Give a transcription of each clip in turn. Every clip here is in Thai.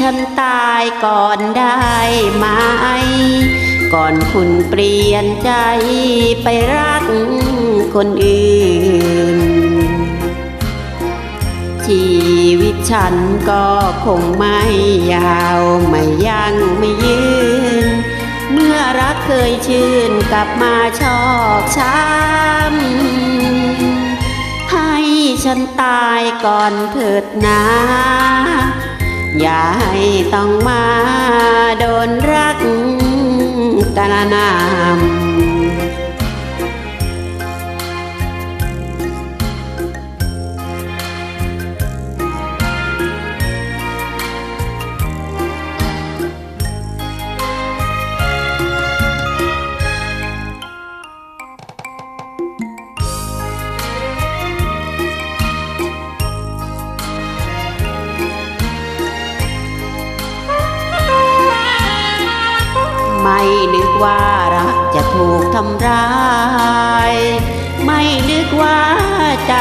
ฉันตายก่อนได้ไหม ก่อนคุณเปลี่ยนใจไปรักคนอื่น ชีวิตฉันก็คงไม่ยาวไม่ยั่งไม่ยืน เมื่อรักเคยชื่นกลับมาชอกช้ำให้ฉันตายก่อนเถิดนะ อย่าให้ต้องมาโดนรักกระนำ ไม่นึกว่ารักจะถูกทำร้าย ไม่นึกว่าใจ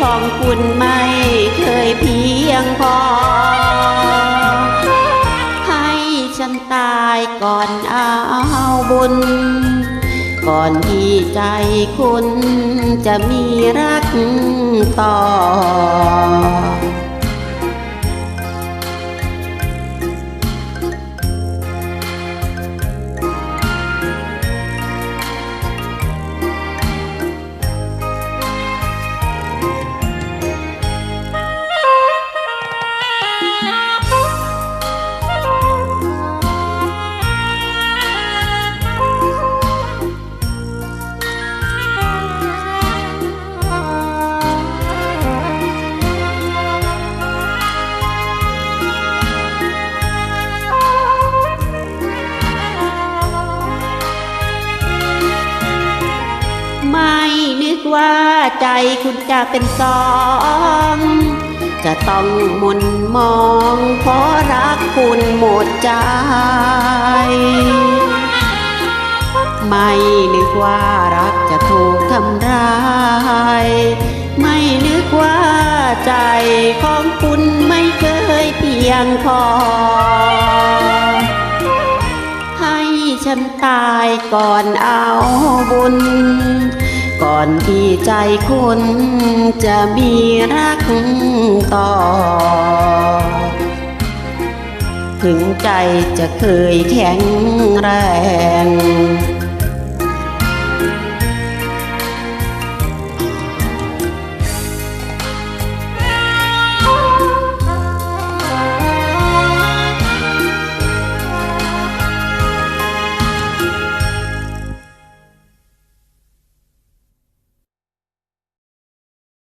ของคุณไม่เคยเพียงพอ ให้ฉันตายก่อนเอาบุญ ก่อนที่ใจคุณจะมีรักต่อ ว่าใจคุณจะเป็นสอง จะต้องหมุนมองเพราะรักคุณหมดใจไม่นึกว่ารักจะถูกทำร้าย ไม่นึกว่าใจของคุณไม่เคยเพียงพอ ให้ฉันตายก่อนเอาบุญ ก่อนที่ใจคุณจะมีรักต่อ ถึงใจจะเคยแข็งแรง